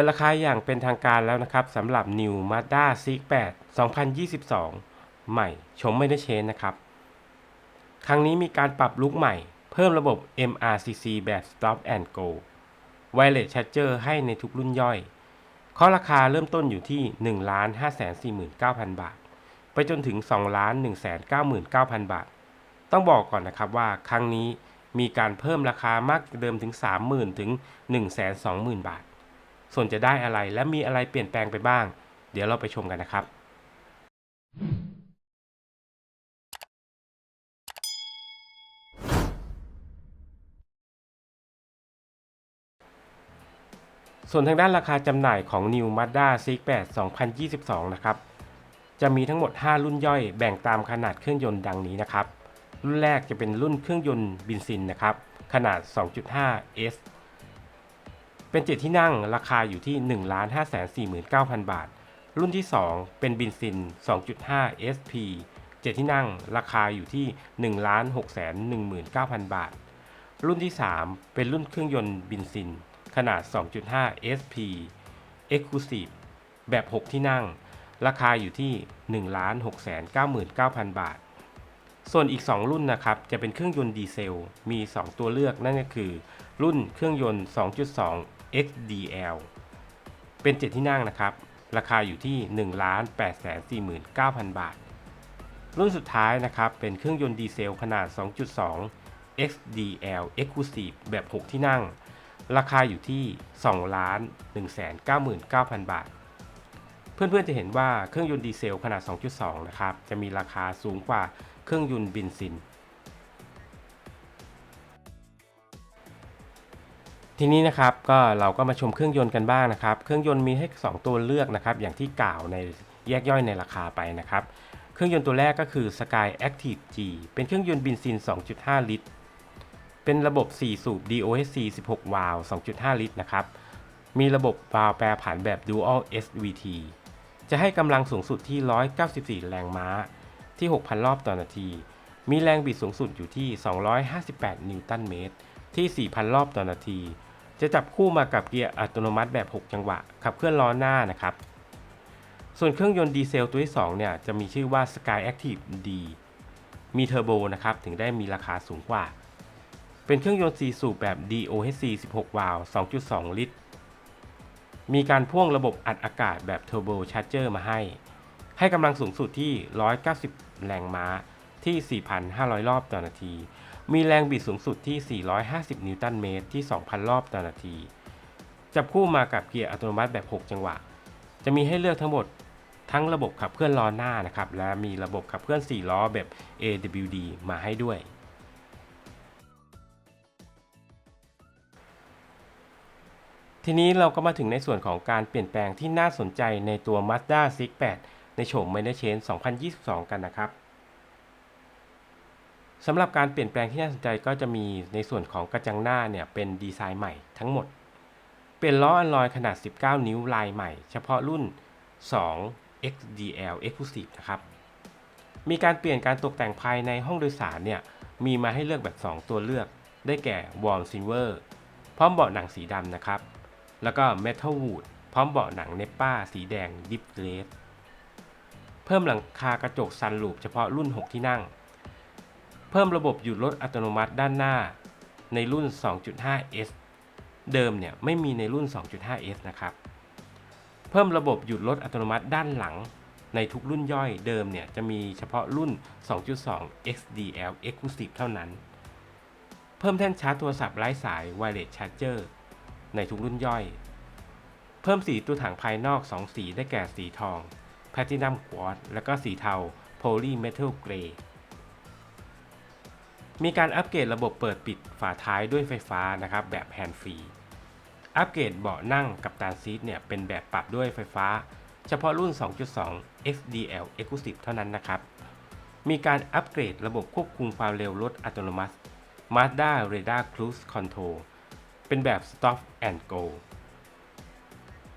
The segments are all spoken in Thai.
ปิดราคาอย่างเป็นทางการแล้วนะครับสำหรับ New Mazda CX-8 2022 ใหม่ชมไม่ได้เชนนะครับ ครั้งนี้มีการปรับลุคใหม่ เพิ่มระบบ MRCC แบบ Stop and Go Wireless Charger ให้ในทุกรุ่นย่อยเคาะราคาเริ่มต้นอยู่ที่ 1 5 4 9 0 0 0 บาท ไปจนถึง 2 1 9 9 0 0 0 บาท ต้องบอกก่อนนะครับว่าครั้งนี้มีการเพิ่มราคามากเดิมถึง 30,000 ถึง 120,000 บาท ส่วนจะได้อะไรและมีอะไรเปลี่ยนแปลงไปบ้าง เดี๋ยวเราไปชมกันนะครับส่วนทางด้านราคาจำหน่ายของ New Mazda CX-8 2022 นะครับ จะมีทั้งหมด 5 รุ่นย่อยแบ่งตามขนาดเครื่องยนต์ดังนี้นะครับ รุ่นแรกจะเป็นรุ่นเครื่องยนต์บินซินนะครับ ขนาด 2.5 S เป็นเจ็ดที่นั่งราคาอยู่ที่ 1 5 4 9 0 0 0 บาท รุ่นที่ 2 เป็นบินซิน 2.5 SP เจ็ดที่นั่งราคาอยู่ที่ 1 6 1 9 0 0 0 บาท รุ่นที่ 3 เป็นรุ่นเครื่องยนต์บินซิน ขนาด 2.5 SP Exclusive แบบ 6 ที่นั่ง ราคาอยู่ที่ 1 6 9 9 0 0 0บาท ส่วนอีก 2 รุ่นนะครับ จะเป็นเครื่องยนต์ดีเซล มี 2 ตัวเลือกนั่นก็คือ รุ่นเครื่องยนต์ 2.2 XDL เป็น 7 ที่นั่งนะครับ ราคาอยู่ที่ 1 8 4 9 0 0 0 บาท รุ่นสุดท้ายนะครับ เป็นเครื่องยนต์ดีเซลขนาด 2.2 XDL Exclusive แบบ 6 ที่นั่ง ราคาอยู่ที่ 2 1 9 9 0 0 0 บาท เพื่อนๆจะเห็นว่าเครื่องยนต์ดีเซลขนาด 2.2 นะครับ จะมีราคาสูงกว่าเครื่องยนต์บินซิน ทีนี้นะครับก็เราก็มาชมเครื่องยนต์กันบ้างนะครับ เครื่องยนต์มีให้ 2 ตัวเลือกนะครับ อย่างที่กล่าวในแยกย่อยในราคาไปนะครับ เครื่องยนต์ตัวแรกก็คือ Sky Active G เป็นเครื่องยนต์บินซิน 2.5 ลิตร เป็นระบบ 4 สูบ DOHC 16 วาล์ว 2.5 ลิตรนะครับ มีระบบวาล์วแปรผันแบบ Dual SVT จะให้กำลังสูงสุดที่ 194 แรงม้า ที่ 6,000 รอบต่อนาที มีแรงบิดสูงสุดอยู่ที่ 258 นิวตันเมตร ที่ 4,000 รอบต่อนาที จะจับคู่มากับเกียร์อัตโนมัติแบบ 6 จังหวะ ขับเคลื่อนล้อหน้านะครับ ส่วนเครื่องยนต์ดีเซลตัวที่ 2 เนี่ย จะมีชื่อว่า Sky Active D มีเทอร์โบนะครับ ถึงได้มีราคาสูงกว่า เป็นเครื่องยนต์ 4 สูบแบบ DOHC 16 วาล์ว 2.2 ลิตร มีการพ่วงระบบอัดอากาศแบบเทอร์โบชาร์เจอร์มาให้ ให้กำลังสูงสุดที่ 190 แรงม้าที่ 4,500 รอบต่อนาที มีแรงบิดสูงสุดที่ 450 นิวตันเมตรที่ 2,000 รอบต่อนาที จับคู่มากับเกียร์อัตโนมัติแบบ 6 จังหวะ จะมีให้เลือกทั้งหมดทั้งระบบขับเคลื่อนล้อหน้านะครับ และมีระบบขับเคลื่อน 4 ล้อแบบ AWD มาให้ด้วย ทีนี้เราก็มาถึงในส่วนของการเปลี่ยนแปลงที่น่าสนใจในตัว Mazda CX-8 ในโฉม m a n a g e n 2022 กันนะครับ สำหรับการเปลี่ยนแปลงที่น่าสนใจก็จะมีในส่วนของกระจังหน้าเนี่ยเป็นดีไซน์ใหม่ทั้งหมด เปลี่ยนล้ออัลลอยขนาด 19 นิ้วลายใหม่ เฉพาะรุ่น 2 XDL Exclusive นะครับ มีการเปลี่ยนการตกแต่งภายในห้องโดยสารเนี่ยมีมาให้เลือกแบบ 2 ตัวเลือก ได้แก่ Warm Silver พร้อมเบาะหนังสีดำนะครับ แล้วก็ Metal Wood พร้อมเบาะหนังเนปป้าสีแดง Deep Red เพิ่มหลังคากระจกซันลูปเฉพาะรุ่น 6 ที่นั่ง เพิ่มระบบหยุดรถอัตโนมัติด้านหน้าในรุ่น 2.5S เดิมเนี่ยไม่มีในรุ่น 2.5S นะครับ เพิ่มระบบหยุดรถอัตโนมัติด้านหลังในทุกรุ่นย่อยเดิมเนี่ยจะมีเฉพาะรุ่น 2.2 XDL Exclusive เท่านั้น เพิ่มแท่นชาร์จโทรศัพท์ไร้สาย Wireless Charger ในทุกรุ่นย่อย เพิ่มสีตัวถังภายนอก 2 สีได้แก่สีทอง Platinum Quartz และก็สีเทา Poly Metal Gray มีการอัปเกรดระบบเปิดปิดฝาท้ายด้วยไฟฟ้านะครับแบบแฮนด์ฟรี อัปเกรดเบาะนั่งกับตานซีทเนี่ยเป็นแบบปรับด้วยไฟฟ้า เฉพาะรุ่น 2.2 XDL Exclusive เท่านั้นนะครับ มีการอัปเกรดระบบควบคุมความเร็วรถอัตโนมัติ Mazda Radar Cruise Control เป็นแบบ Stop and Go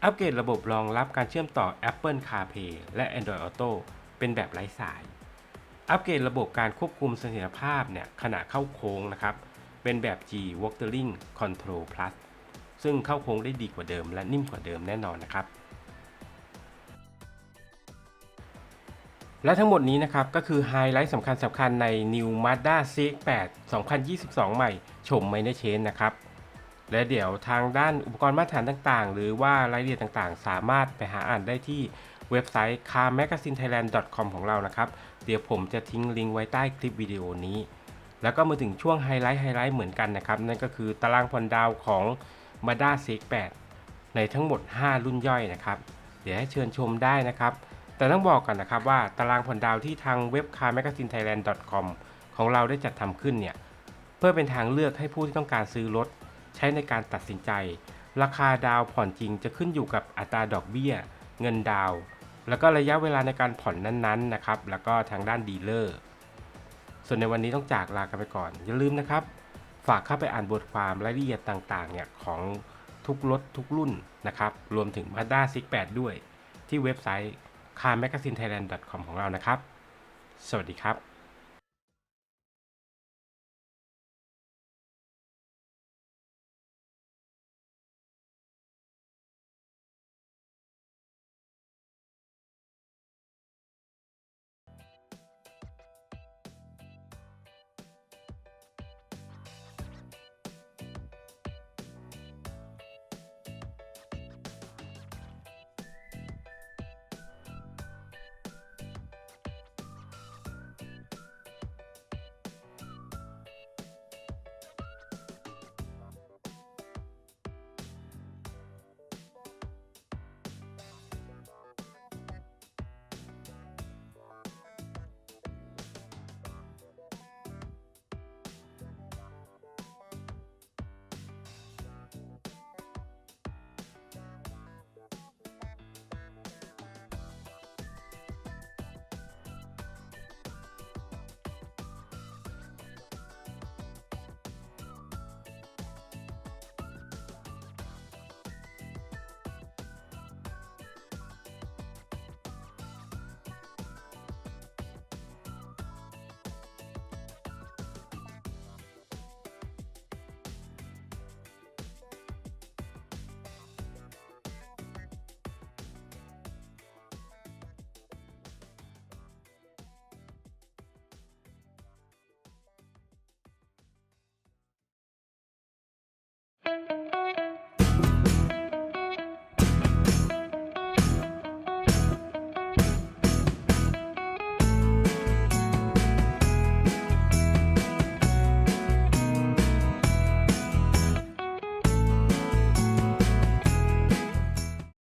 อัปเกรดระบบรองรับการเชื่อมต่อ Apple CarPlay และ Android Auto เป็นแบบไร้สาย อัปเกรดระบบการควบคุมเสถียรภาพเนี่ยขณะเข้าโค้งนะครับ เป็นแบบ G Walkering Control Plus ซึ่งเข้าโค้งได้ดีกว่าเดิมและนิ่มกว่าเดิมแน่นอนนะครับ และทั้งหมดนี้นะครับ ก็คือไฮไลท์สำคัญสำคัญใน New Mazda CX-8 2022 ใหม่ชมไม่ได้เชนนะครับ และเดี๋ยวทางด้านอุปกรณ์มาตรฐานต่างๆ หรือว่ารายละเอียดต่างๆ สามารถไปหาอ่านได้ที่ เว็บไซต์ carmagazinethailand.com ของเรานะครับ เดี๋ยวผมจะทิ้งลิงก์ไว้ใต้คลิปวิดีโอนี้ แล้วก็มาถึงช่วงไฮไลท์ไฮไลท์เหมือนกันนะครับ นั่นก็คือตารางผ่อนดาวของ Mazda CX-8 ในทั้งหมด 5 รุ่นย่อยนะครับ เดี๋ยวให้เชิญชมได้นะครับ แต่ต้องบอกกันนะครับว่าตารางผ่อนดาวที่ทางเว็บ carmagazinethailand.com ของเราได้จัดทำขึ้นเนี่ยเพื่อเป็นทางเลือกให้ผู้ที่ต้องการซื้อรถใช้ในการตัดสินใจ ราคาดาวผ่อนจริงจะขึ้นอยู่กับอัตราดอกเบี้ย เงินดาว แล้วก็ระยะเวลาในการผ่อนนั้นๆนะครับ แล้วก็ทางด้านดีลเลอร์ ส่วนในวันนี้ต้องจากลากันไปก่อน อย่าลืมนะครับ ฝากเข้าไปอ่านบทความรายละเอียดต่างๆเนี่ยของทุกรถทุกรุ่นนะครับ รวมถึง Mazda c 8ด้วย ที่เว็บไซต์ carmagazinethailand.com ของเรานะครับ สวัสดีครับ